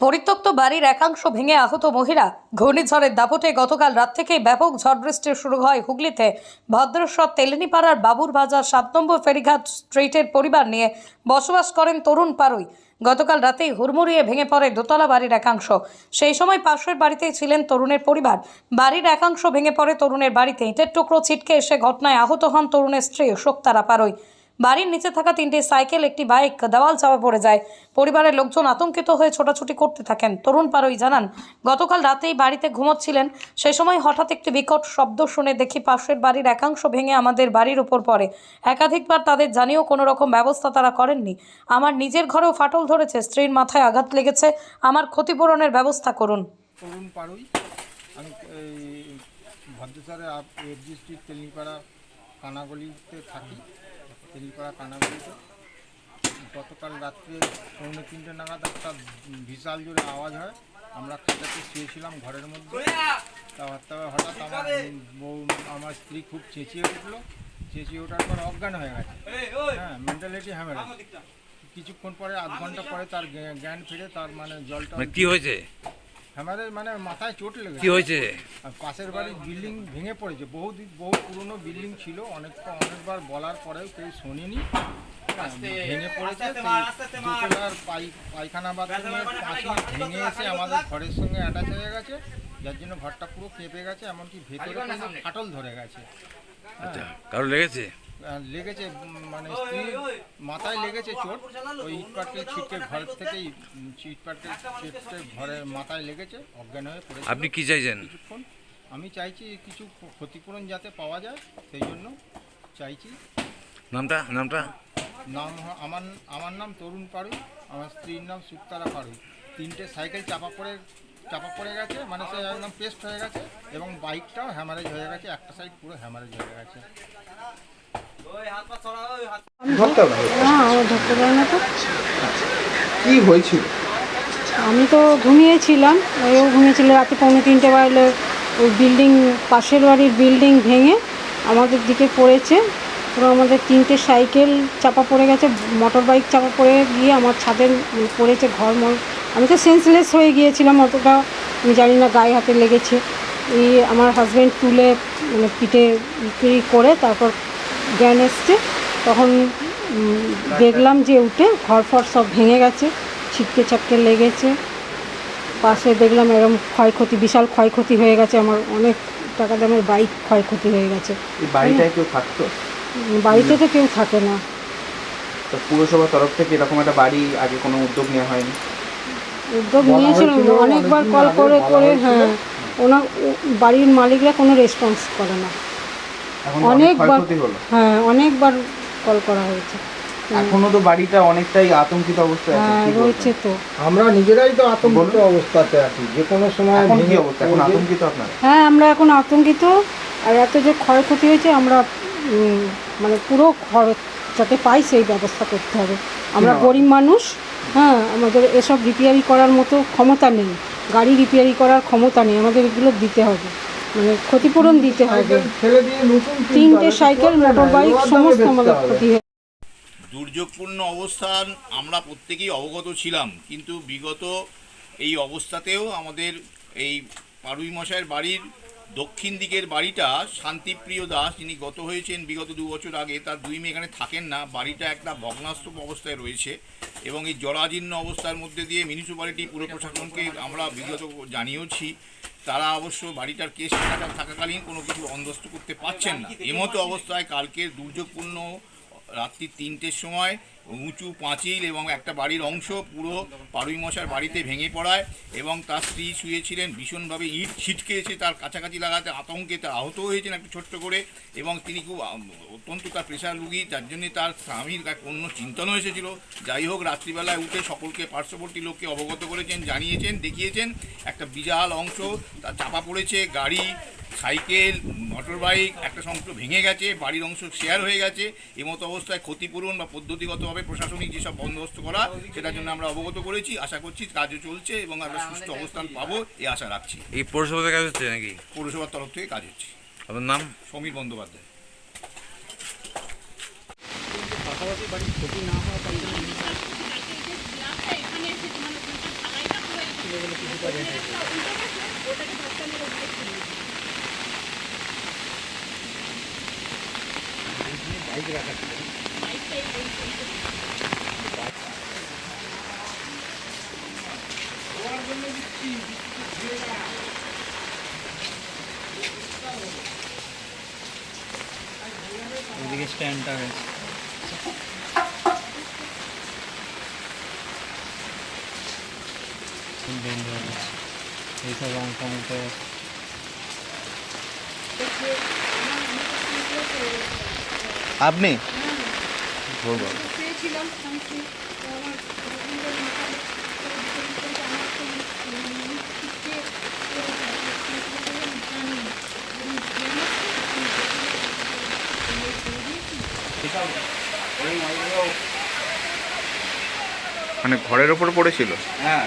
পরিত্যক্ত বাড়ির একাংশ ভেঙে আহত মহিলা ঘূর্ণিঝড়ের দাপটে গতকাল রাত থেকেই ব্যাপক ঝড় বৃষ্টি শুরু হয় হুগলিতে। ভদ্রেশ্বর তেলেনিপাড়ার বাবুর বাজার সাত নম্বর ফেরিঘাট স্ট্রিটের পরিবার নিয়ে বসবাস করেন তরুণ পারুই। গতকাল রাতেই হুড়মুড়িয়ে ভেঙে পড়ে দোতলা বাড়ির একাংশ। সেই সময় পাশের বাড়িতেই ছিলেন তরুণের পরিবার। বাড়ির একাংশ ভেঙে পড়ে তরুণের বাড়িতে ইটের টুকরো ছিটকে এসে ঘটনায় আহত হন তরুণের স্ত্রী শোক্তারা পারুই। বাড়ির নিচে থাকা তিনটি সাইকেল, একটি বাইক, দেওয়াল চাপা পড়ে যায়। পরিবারের লোকজন আতঙ্কিত হয়ে ছোটাছুটি করতে থাকেন। তরুণ পারই জানান, গতকাল রাতেই বাড়িতে ঘুমোচ্ছিলেন। সেই সময় হঠাৎ একটি বিকট শব্দ শুনে দেখি পাশের বাড়ির একাংশ ভেঙে আমাদের বাড়ির উপর পড়ে। একাধিকবার তাদের জানিয়েও কোনো রকম ব্যবস্থা তারা করেননি। আমার নিজের ঘরেও ফাটল ধরেছে, স্ত্রীর মাথায় আঘাত লেগেছে। আমার ক্ষতিপূরণের ব্যবস্থা করুন। তেলিপাড়া, কানাগলিতে থাকি। তেলিপাড়া কানাগলিতে গতকাল রাত্রে পৌনে তিনটে নাগাদ একটা বিশাল জোরে আওয়াজ হয়। আমরা খাটাতে শুয়েছিলাম ঘরের মধ্যে। তারপর হঠাৎ আমার বউ, আমার স্ত্রী খুব চেঁচিয়ে উঠল। চেঁচিয়ে ওঠার পর অজ্ঞান হয়ে গেছে। হ্যাঁ মেন্টালিটি হ্যামেরাজ কিছুক্ষণ পরে, আধ ঘণ্টা পরে তার জ্ঞান ফিরে, তার মানে জলটা মানে কি হয়েছে? আমাদের মানে মাথায় চোট কি লেগেছে হয়েছে? আর পাশের বাড়ির বিল্ডিং ভেঙে পড়েছে। বহু বহু পুরনো বিল্ডিং ছিল অনেক অনেকবার বলার পরেও কেউ শোনেনি। ভেঙে পড়েছে দোতলার পাই পায়খানা বাথরুমের পাঁচ মিনিট ভেঙে এসে আমাদের ঘরের সঙ্গে অ্যাটাচ হয়ে গেছে। যার জন্য ঘরটা পুরো কেঁপে গেছে এমনকি ভেতরে ফাটল ধরে গেছে। আচ্ছা কারও লেগেছে? লেগেছে মানে স্ত্রীর মাথায় লেগেছে চোট ওই ইট পাটকেল ছিটকে ঘরের থেকেই উম, ইট পাটকেল ছিটকে ঘরে মাথায় লেগেছে অজ্ঞান হয়ে পড়েছে। আপনি কি চাইছেন? কিছুক্ষণ আমি চাইছি কিছু ক্ষতিপূরণ যাতে পাওয়া যায় সেই জন্য চাইছি। নামটা নামটা? নাম আমার আমার নাম তরুণ পাড়ুই আমার স্ত্রীর নাম সুক্তারা পাড়ুই তিনটে সাইকেল চাপা পড়ে চাপা পড়ে গেছে মানে সে একদম পেস্ট হয়ে গেছে এবং বাইকটাও হ্যামারেজ হয়ে গেছে একটা সাইড পুরো হ্যামারেজ হয়ে গেছে। কি হয়েছিল? আমি তো ঘুমিয়েছিলাম ওইও ঘুমিয়েছিল রাতে পৌনে তিনটে বাজলে ওই বিল্ডিং পাশের বাড়ির বিল্ডিং ভেঙে আমাদের দিকে পড়েছে। পুরো আমাদের তিনটে সাইকেল চাপা পড়ে গেছে মোটর বাইক চাপা পড়ে গিয়ে আমার ছাদের পড়েছে ঘর মর আমি তো সেন্সলেস হয়ে গিয়েছিলাম অতটা আমি জানি না গায়ে হাতে লেগেছে। এই আমার হাজব্যান্ড তুলে মানে পিঠে করে তারপর জ্ঞান এসছে। তখন দেখলাম যে উঠে ঘর ফর সব ভেঙে গেছে ছিটকে ছাটকে লেগেছে। পাশে দেখলাম এরকম ক্ষয়ক্ষতি বিশাল ক্ষয়ক্ষতি হয়ে গেছে আমার অনেক টাকা দামের বাইক ক্ষয়ক্ষতি হয়ে গেছে। বাড়িটায় কেউ থাকতো? বাড়িতে তো কেউ থাকে না। তো পুরসভার তরফ থেকে এরকম একটা বাড়ি আগে কোনো উদ্যোগ নেওয়া হয়নি? উদ্যোগ নিয়েছিলাম অনেকবার কল করে করে হ্যাঁ। ওনার বাড়ির মালিকরা কোনো রেসপন্স করে না। অনেকবার হ্যাঁ অনেকবার কল করা হয়েছে। এখনও তো বাড়িটা অনেকটাই আতঙ্কিত অবস্থায় আছে হ্যাঁ? রয়েছে তো। আমরা নিজেরাই তো আতঙ্কিত অবস্থাতে আছি। যে কোনো সময় ভেঙে অবস্থা? এখন আতঙ্কিত আপনারা? হ্যাঁ আমরা এখন আতঙ্কিত। আর এত যে ক্ষয়ক্ষতি হয়েছে আমরা মানে পুরো খরচ যাতে পাই সেই ব্যবস্থা করতে হবে। আমরা গরিব মানুষ হ্যাঁ আমাদের এসব রিপেয়ারি করার মতো ক্ষমতা নেই। গাড়ি রিপেয়ারি করার ক্ষমতা নেই। আমাদের এগুলো দিতে হবে। মানে ক্ষতিপূরণ দিতে হবে। তিনটে সাইকেল মোটর বাইক সমস্ত আমাদের ক্ষতি হয়েছে দুর্যোগপূর্ণ অবস্থান আমরা প্রত্যেকেই অবগত ছিলাম কিন্তু বিগত এই অবস্থাতেও আমাদের এই পারুই মশাইয়ের বাড়ির দক্ষিণ দিকের বাড়িটা শান্তিপ্রিয় দাস যিনি গত হয়েছেন বিগত দু বছর আগে তার দুই মেয়ে এখানে থাকেন না। বাড়িটা একটা ভগ্নাস্তূপ অবস্থায় রয়েছে। এবং এই জরাজীর্ণ অবস্থার মধ্যে দিয়ে মিউনিসিপ্যালিটি পুর প্রশাসনকে আমরা বিগত জানিয়েছি তারা অবশ্য বাড়িটার কেস থাকাকালীন কোনো কিছু অন্ধস্ত করতে পারছেন না। এমতো অবস্থায় কালকের দুর্যোগপূর্ণ রাত্রি তিনটের সময় উঁচু পাঁচিল এবং একটা বাড়ির অংশ পুরো পারুই মশার বাড়িতে ভেঙে পড়ায় এবং তার স্ত্রী শুয়েছিলেন, ভীষণভাবে ইট ছিটকে এসে তার কাছাকাছি লাগাতে আতঙ্কে তার আহত হয়েছেন একটু ছোট্ট করে এবং তিনি খুব অত্যন্ত তার প্রেশার রুগী যার জন্যে তার স্বামীর অন্য চিন্তনও এসেছিল। যাই হোক, রাত্রিবেলায় উঠে সকলকে পার্শ্ববর্তী লোককে অবগত করেছেন, জানিয়েছেন, দেখিয়েছেন। একটা বিশাল অংশ তার চাপা পড়েছে, গাড়ি সাইকেল মোটর বাইক একটা অংশ ভেঙে গেছে বাড়ির অংশ শেয়ার হয়ে গেছে এমতো অবস্থায় ক্ষতিপূরণ বা পদ্ধতিগতভাবে প্রশাসনিক যেসব বন্দোবস্ত করা সেটার জন্য আমরা অবগত করেছি আশা করছি কাজও চলছে এবং আমরা সুস্থ অবস্থান পাবো এই আশা রাখছি। এই পৌরসভা থেকে কাজ হচ্ছে নাকি? পৌরসভার তরফ থেকে কাজ হচ্ছে। আপনার নাম? সমীর বন্দ্যোপাধ্যায়। পাশাপাশি বাড়ির ক্ষতি না তাই জন্য ওদিকে স্ট্যান্ডটা হয়েছে। বেন্ড হয়ে গেছে এইসব রং গেছে আপনি? মানে ঘরের ওপর পড়েছিল? হ্যাঁ।